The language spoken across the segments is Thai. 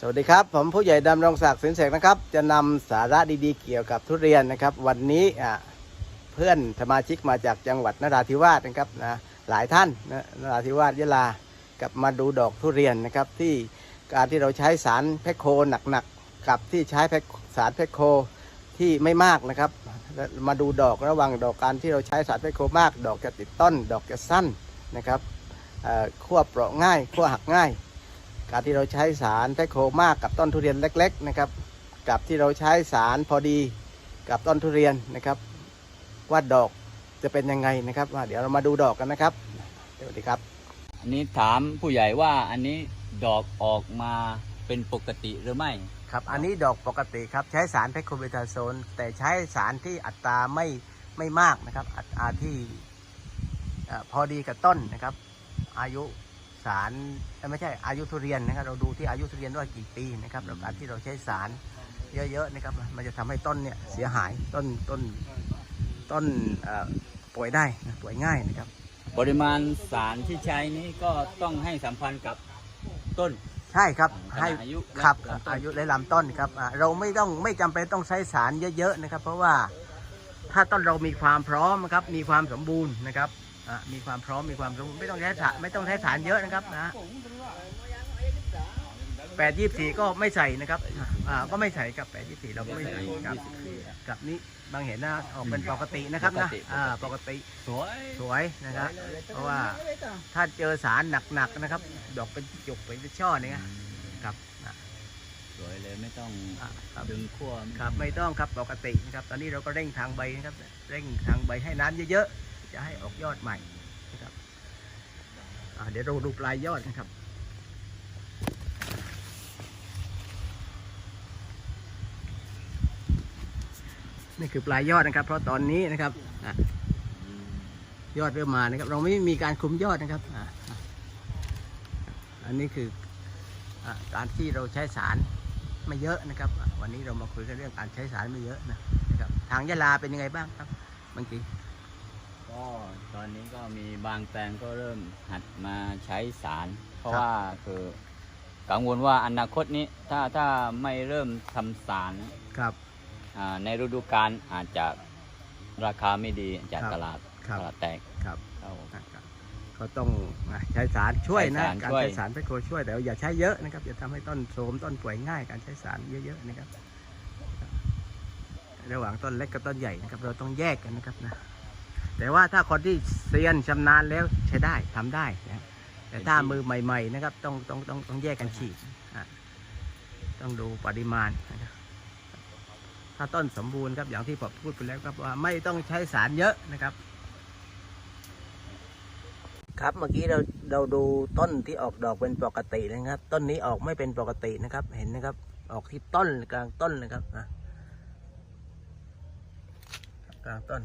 สวัสดีครับ ผมผู้ใหญ่ดำรงศักดิ์สินเสกนะครับ จะนำสาระดีๆ เกี่ยวกับทุเรียนนะครับ วันนี้เพื่อนสมาชิกมาจากจังหวัดนราธิวาสนะครับนะหลายท่านนะนราธิวาสยะลากลับมาดูดอกทุเรียนนะครับ ที่การที่เราใช้สารแพคโคหนักๆกับที่ใช้แพสารแพคโคที่ไม่มากนะครับ มาดูดอกระหว่างดอกการที่เราใช้สารแพคโคมาก ดอกจะติดต้น ดอกจะสั้นนะครับขั้วเปราะง่ายขั้วหักง่าย การที่เราใช้สารแพคโคมากกับต้นทุเรียนเล็ก ๆ นะครับ กับที่เราใช้สารพอดีกับต้นทุเรียนนะครับ ว่าดอกจะเป็นยังไงนะครับว่าเดี๋ยวเรามาดูดอกกันนะครับสวัสดีครับ อันนี้ถามผู้ใหญ่ว่าอันนี้ดอกออกมาเป็นปกติหรือไม่ครับ อันนี้ดอกปกติครับใช้สารแพคโคเบทาโซนแต่ใช้สารที่อัตราไม่ไม่มากนะครับ อัตราที่เอ่อพอดีกับต้นนะครับ อายุ สารเอ้ยไม่ใช่อายุทุเรียนนะครับเราดูที่อายุทุเรียนว่ากี่ปีนะครับแล้วการที่เราใช้สารเยอะๆนะครับ มันจะทำให้ต้นเนี่ยเสียหายต้นต้นต้นเอ่อป่วยได้นะป่วยง่ายนะครับ ปริมาณสารที่ใช้นี้ก็ต้องให้สัมพันธ์กับต้นใช่ครับขนาดให้อายุและครับลำต้นอายุและลำต้นครับอ่าเราไม่ต้องไม่จำเป็นต้องใช้สารเยอะๆนะครับ เพราะว่าถ้าต้นเรามีความพร้อมครับมีความสมบูรณ์นะครับ อ่ามีความพร้อมมีความสมบูรณ์ไม่ต้องใช้สารไม่ต้องใช้สารเยอะนะครับนะแปดยี่สี่ก็ไม่ใส่นะครับอ่าก็ไม่ใส่กับแปดยี่สี่เราก็ไม่ใส่ครับกับนี้บางเห็นนะออกเป็นปกตินะครับนะอ่าปกติสวยสวยนะครับ เพราะว่าถ้าเจอสารหนักๆนะครับ ดอกเป็นจุกเป็นช่อเนี่ยครับอะสวยเลยไม่ต้องอะครับดึงขั้วไม่ครับไม่ต้องครับปกตินะครับ ตอนนี้เราก็เร่งทางใบนะครับ เร่งทางใบให้น้ำเยอะๆ จะให้ออกยอดใหม่นะครับเดี๋ยวเราดูปลายยอดนะครับนี่คือปลายยอดนะครับ เพราะตอนนี้นะครับอยอดเริ่มมานะครับ เราไม่มีการคุมยอดนะครับอันนี้คือการที่เราใช้สารไม่เยอะนะครับ วันนี้เรามาคุยกันเรื่องการใช้สารไม่เยอะนะนะครับ ทางยะลาเป็นยังไงบ้างครับบางที ก็ตอนนี้ก็มีบางแปลงก็เริ่มหัดมาใช้สาร เพราะว่าคือกังวลว่าอนาคตนี้ถ้าถ้าไม่เริ่มทำสารครับ อ่าในฤดูกาลอาจจะราคาไม่ดีจากครับตลาดครับ ตลาดแตกครับเข้าครับก็ต้องอะใช้สารช่วยนะ ใช้สารการช่วย ใช้สารไปโคช่วยแต่ว่าอย่าใช้เยอะนะครับอย่าทำให้ต้นโทรมต้นป่วยง่ายการใช้สารเยอะๆนะครับ ระหว่างต้นเล็กกับต้นใหญ่นะครับ เราต้องแยกกันนะครับนะ แต่ว่าถ้าคนที่เซียนชำนาญแล้วใช้ได้ทำได้นะแต่ถ้ามือใหม่ ๆ นะครับ ต้องต้องต้องต้องแยกกันฉีดต้องดูปริมาณนะครับถ้าต้นสมบูรณ์ครับอย่างที่ผมพูดไปแล้วครับว่าไม่ต้องใช้สารเยอะนะครับ ครับเมื่อกี้เราเราดูต้นที่ออกดอกเป็นปกตินะครับ ต้นนี้ออกไม่เป็นปกตินะครับ เห็นนะครับ ออกที่ต้นกลางต้นนะครับนะกลางต้น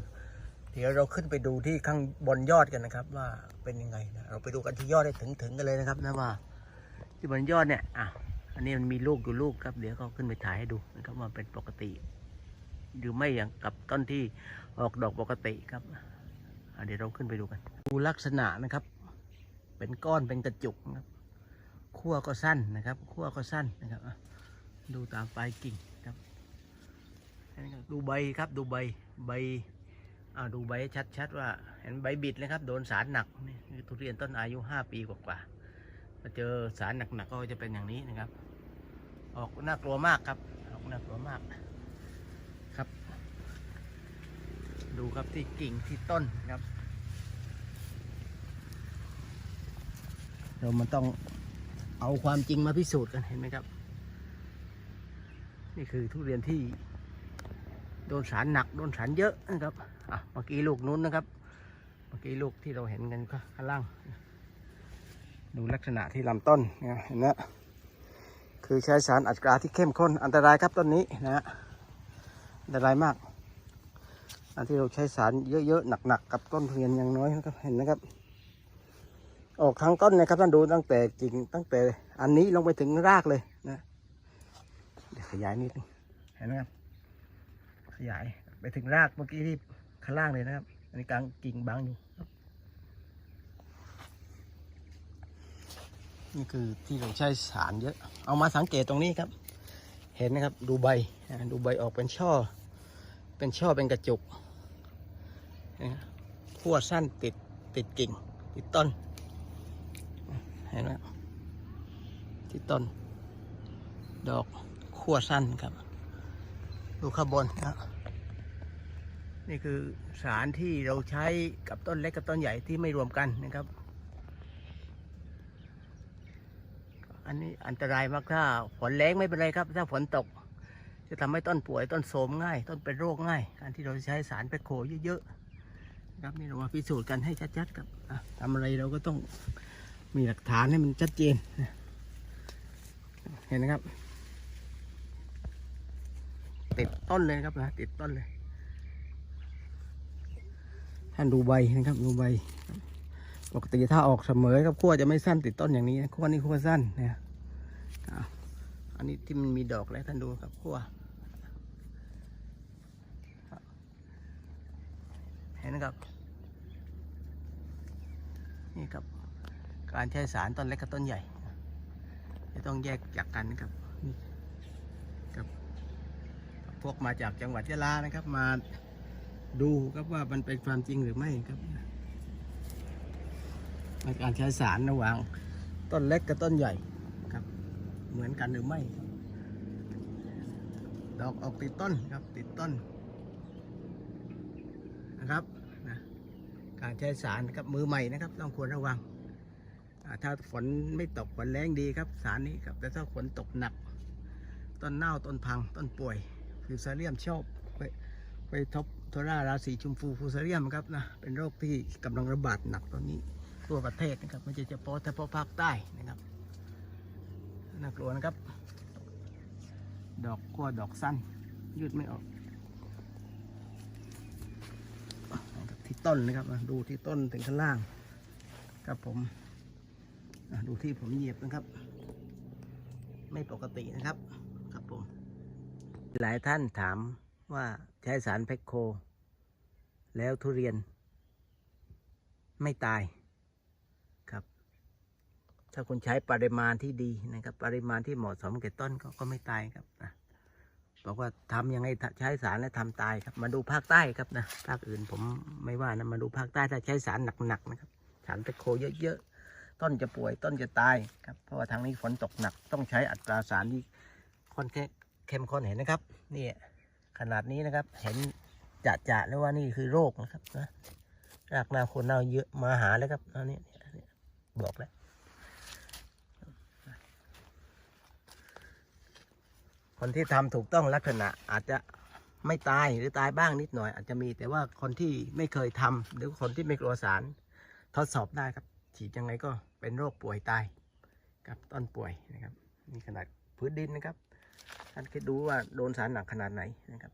เดี๋ยวเราขึ้นไปดูที่ข้างบนยอดกันนะครับ ว่าเป็นยังไงนะเราไปดูกันที่ยอดได้ถึงถึงกันเลยนะครับนะว่า ที่บนยอดเนี่ยอะอันนี้มันมีลูกอยู่ลูกครับ เดี๋ยวก็ขึ้นไปถ่ายให้ดูนะครับว่าเป็นปกติหรือไม่อย่างกับต้นที่ออกดอกปกติครับเดี๋ยวเราขึ้นไปดูกัน ดูลักษณะนะครับ เป็นก้อนเป็นกระจุกนะครับขั้วก็สั้นนะครับขั้วก็สั้นนะครับดูตามปลายกิ่งครับดูใบครับดูใบใบ อาดูใบชัดๆว่าเห็นใบบิดเลยครับโดนสารหนักนี่คือทุเรียนต้นอายุห้าปีกว่าๆมาเจอสารหนักๆก็จะเป็นอย่างนี้นะครับ ออกน่ากลัวมากครับออกน่ากลัวมากครับ ดูครับที่กิ่งที่ต้นครับเรามันต้องเอาความจริงมาพิสูจน์กันเห็นไหมครับ นี่คือทุเรียนที่ โดนสารหนักโดนสารเยอะนะครับอะเมื่อกี้ลูกนู้นนะครับ เมื่อกี้ลูกที่เราเห็นกันก็ข้างล่าง ดูลักษณะที่ลำต้นเนี่ยเห็นนะคือใช้สารอัตราที่เข้มข้นอันตรายครับต้นนี้นะฮะอันตรายมาก อันที่เราใช้สารเยอะๆหนักๆกับต้นทุเรียนอย่างน้อยนะครับเห็นนะครับ ออกทั้งต้นนะครับท่านดูตั้งแต่กิ่งตั้งแต่อันนี้ลงไปถึงรากเลยนะเดี๋ยวขยายนิดนึงเห็นไหมครับ ยายไปถึงรากเมื่อกี้ที่ข้างล่างเลยนะครับ อันนี้กลางกิ่งบางอยู่นี่คือที่เราใช้สารเยอะ เอามาสังเกตตรงนี้ครับ เห็นนะครับดูใบดูใบออกเป็นช่อ เป็นช่อเป็นกระจุกขั้วสั้นติดติดกิ่ง ติดต้น เห็นไหมที่ต้น ดอกขั้วสั้นครับ ดูข้างบนนะนี่คือสารที่เราใช้กับต้นเล็กกับต้นใหญ่ที่ไม่รวมกันนะครับ อันนี้อันตรายมากถ้าฝนแรงไม่เป็นไรครับ ถ้าฝนตก จะทำให้ต้นป่วยต้นโทรมง่าย ต้นเป็นโรคง่าย การที่เราใช้สารแปโคเยอะๆนะครับนี่เรามาพิสูจน์กันให้ชัดๆครับทำอะไรเราก็ต้องมีหลักฐานให้มันชัดเจนเห็นนะครับ ติดต้นเลยครับนะติดต้นเลย ท่านดูใบนะครับดูใบปกติถ้าออกเสมอครับขั้วจะไม่สั้นติดต้นอย่างนี้ขั้วนี้ขั้วสั้นนะอะอันนี้ที่มันมีดอกแล้วท่านดูครับขั้วเห็นครับ นี่ครับ การใช้สารต้นเล็กกับต้นใหญ่จะต้องแยกจากกันนะครับ พวกมาจากจังหวัดยะลานะครับ มาดูครับว่ามันเป็นความจริงหรือไม่ครับในการใช้สารระหว่างต้นเล็กกับต้นใหญ่ครับ เหมือนกันหรือไม่ดอกออกติดต้นครับติดต้นนะครับนะการใช้สารนะครับมือใหม่นะครับ ต้องควรระวัง ถ้าฝนไม่ตกฝนแรงดีครับ สารนี้ครับแต่ถ้าฝนตกหนัก ต้นเน่าต้นพังต้นป่วย ฟิวซาเรียมชอบไปไปทบโทราราศีชมพูฟิวซาเรียมครับนะเป็นโรคที่กำลังระบาดหนักตอนนี้ทั่วประเทศนะครับไม่ใช่เฉพาะเฉพาะภาคใต้นะครับน่ากลัวนะครับ ดอกขั้วดอกสั้น ยืดไม่ออกที่ต้นนะครับดูที่ต้นถึงข้างล่างครับผมดูที่ผมเหยียบนะครับ ไม่ปกตินะครับ ครับผม หลายท่านถามว่าใช้สารเพคโค แล้วทุเรียน ไม่ตายครับ ถ้าคุณใช้ปริมาณที่ดีนะครับ ปริมาณที่เหมาะสมแก่ต้นก็ก็ไม่ตายครับนะบอกว่าทำยังไงถ้าใช้สารแล้วทำตายครับ มาดูภาคใต้ครับนะภาคอื่นผมไม่ว่านะมาดูภาคใต้ถ้าใช้สารหนักๆนะครับ สารตะโคเยอะๆต้นจะป่วยต้นจะตายครับเพราะว่าทางนี้ฝนตกหนักต้องใช้อัตราสารที่ค่อนข้าง เข้มข้นเห็นนะครับ นี่ขนาดนี้นะครับ เห็นจะจะๆแล้วว่านี่คือโรคนะครับนะรากเนาคนเน่าเยอะมาหาแล้วครับอันนี้บอกแล้วคนที่ทำถูกต้องลักษณะอาจจะไม่ตายหรือตายบ้างนิดหน่อย อาจจะมีแต่ว่าคนที่ไม่เคยทำหรือคนที่ไม่กลัวสาร ทดสอบได้ครับ ฉีดยังไงก็เป็นโรคป่วยตาย กับต้นป่วยนะครับนี่ขนาดพื้นดินนะครับานคิดดูว่าโดนสารหนักขนาดไหนนะครับ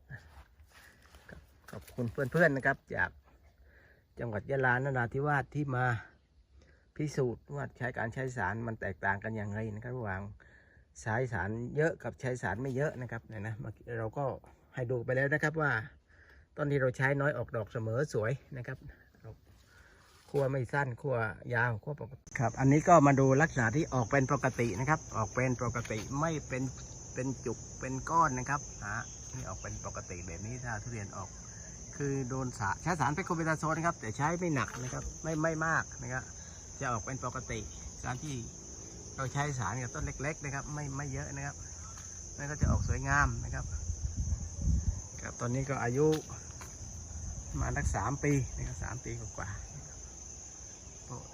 ขอบคุณเพื่อนๆนะครับ จากจังหวัดยะลานราธิวาสที่มาพิสูจน์ว่าใช้การใช้สารมันแตกต่างกันอย่างไรนะครับระหว่างใช้สารเยอะกับใช้สารไม่เยอะนะครับเนี่ยนะเราก็ให้ดูไปแล้วนะครับว่าต้นที่เราใช้น้อยออกดอกเสมอสวยนะครับเราขั้วไม่สั้นขั้วยาวขั้วปกติครับ อันนี้ก็มาดูลักษณะที่ออกเป็นปกตินะครับ ออกเป็นปกติไม่เป็น เป็นจุกเป็นก้อนนะครับอ่านี่ออกเป็นปกติแบบนี้ถ้าทุเรียนออก คือโดนสาใช้สารเพคโคเบตาโซนนะครับ แต่ใช้ไม่หนักนะครับไม่ไม่มากนะครับจะออกเป็นปกติการที่เราใช้สารกับต้นเล็ก ๆ นะครับ ไม่ไม่เยอะนะครับนั่นก็จะออกสวยงามนะครับครับตอนนี้ก็อายุมาสักสามปีนะครับสามปีกว่า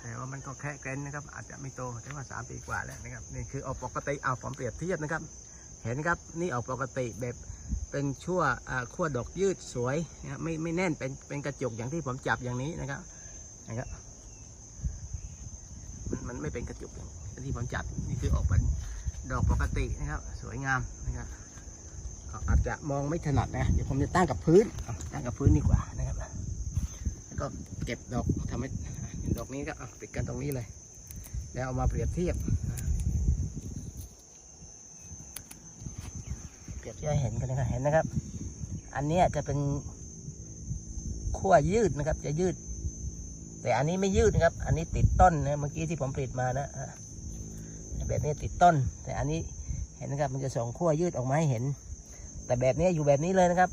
แต่ว่ามันก็แค่เกรนนะครับ อาจจะไม่โตแต่ว่าสามปีกว่าแล้วนะครับนี่คือออกปกติเอาผมเปรียบเทียบนะครับ เห็นครับนี่ออกปกติแบบเป็นชั่วขั้วดอกยืดสวยนะครับไม่ไม่แน่นเป็นเป็นกระจกอย่างที่ผมจับอย่างนี้นะครับนะครับมันมันไม่เป็นกระจกอย่างที่ผมจับนี่คือออกเป็นดอกปกตินะครับ สวยงามนะครับอาจจะมองไม่ถนัดนะเดี๋ยวผมจะตั้งกับพื้นตั้งกับพื้นดีกว่านะครับ แล้วก็เก็บดอกทำให้ดอกนี้ก็เอาติดกันตรงนี้เลย แล้วเอามาเปรียบเทียบ เปรียบเทียบให้เห็นกันนะครับเห็นนะครับ อันนี้จะเป็นขั้วยืดนะครับ จะยืด แต่อันนี้ไม่ยืดนะครับ อันนี้ติดต้นนะเมื่อกี้ที่ผมผลิตมานะแบบนี้ติดต้น แต่อันนี้เห็นนะครับ มันจะสองขั้วยืดออกมาให้เห็น แต่แบบนี้อยู่แบบนี้เลยนะครับ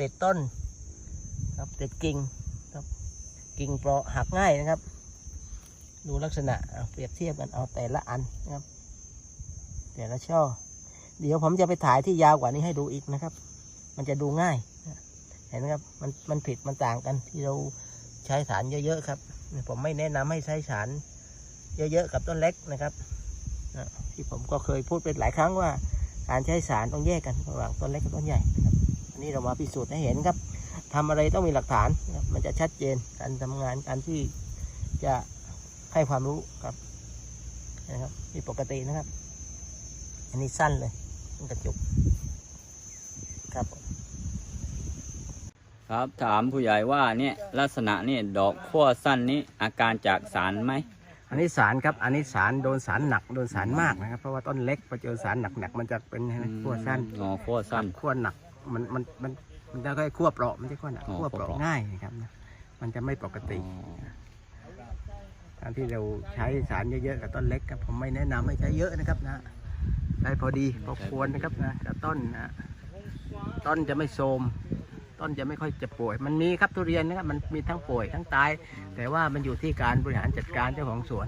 ติดต้น ครับติดกิ่งครับกิ่งเปราะหักง่ายนะครับ ดูลักษณะเปรียบเทียบกันเอาแต่ละอันนะครับ แต่ละช่อ เดี๋ยวผมจะไปถ่ายที่ยาวกว่านี้ให้ดูอีกนะครับ มันจะดูง่าย เห็นไหมครับ มันมันผิดมันต่างกันที่เราใช้สารเยอะๆครับ ผมไม่แนะนำให้ใช้สารเยอะๆกับต้นเล็กนะครับที่ผมก็เคยพูดเป็นหลายครั้งว่า การใช้สารต้องแยกกันระหว่างต้นเล็กกับต้นใหญ่ครับอันนี้เรามาพิสูจน์ให้เห็นครับทำอะไรต้องมีหลักฐานมันจะชัดเจนการทำงานการที่จะให้ความรู้ครับนะครับที่ปกตินะครับ อันนี้สั้นเลย มันกระจุกครับผมครับถามผู้ใหญ่ว่าเนี่ยลักษณะนี่ดอกขั้วสั้นนี้อาการจากสารไหมอันนี้สารครับ อันนี้สารโดนสารหนักโดนสารมากนะครับ เพราะว่าต้นเล็กพอเจอสารหนักๆมันจะเป็นขั้วสั้นอ๋อขั้วสั้นขั้วหนักมันมันมันมันจะค่อยขั้วเปราะไม่ใช่ขั้วหนักอ๋อขั้วเปราะขั้วเปราะง่ายนะครับนะมันจะไม่ปกติอ๋อการที่เราใช้สารเยอะๆกับต้นเล็กครับผมไม่แนะนำให้ใช้เยอะนะครับนะ ใช้พอดีพอควรนะครับนะกับต้นนะต้นจะไม่โทรมต้นจะไม่ค่อยจะป่วย มันมีครับทุเรียนนะครับมันมีทั้งป่วยทั้งตาย แต่ว่ามันอยู่ที่การบริหารจัดการเจ้าของสวน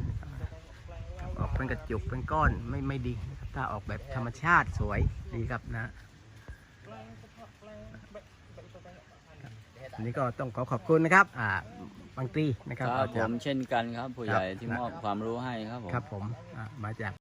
ครับออกเป็นกระจุกเป็นก้อนไม่ไม่ดีนะครับถ้าออกแบบธรรมชาติสวยดีครับนะอันนี้ก็ต้องขอขอบคุณนะครับ อ่าบางตรีนะคครัรับบผมเช่นกันครับผู้ใหญ่ครับที่มอบความรู้ให้ครับผมครับผมอ่ามาจาก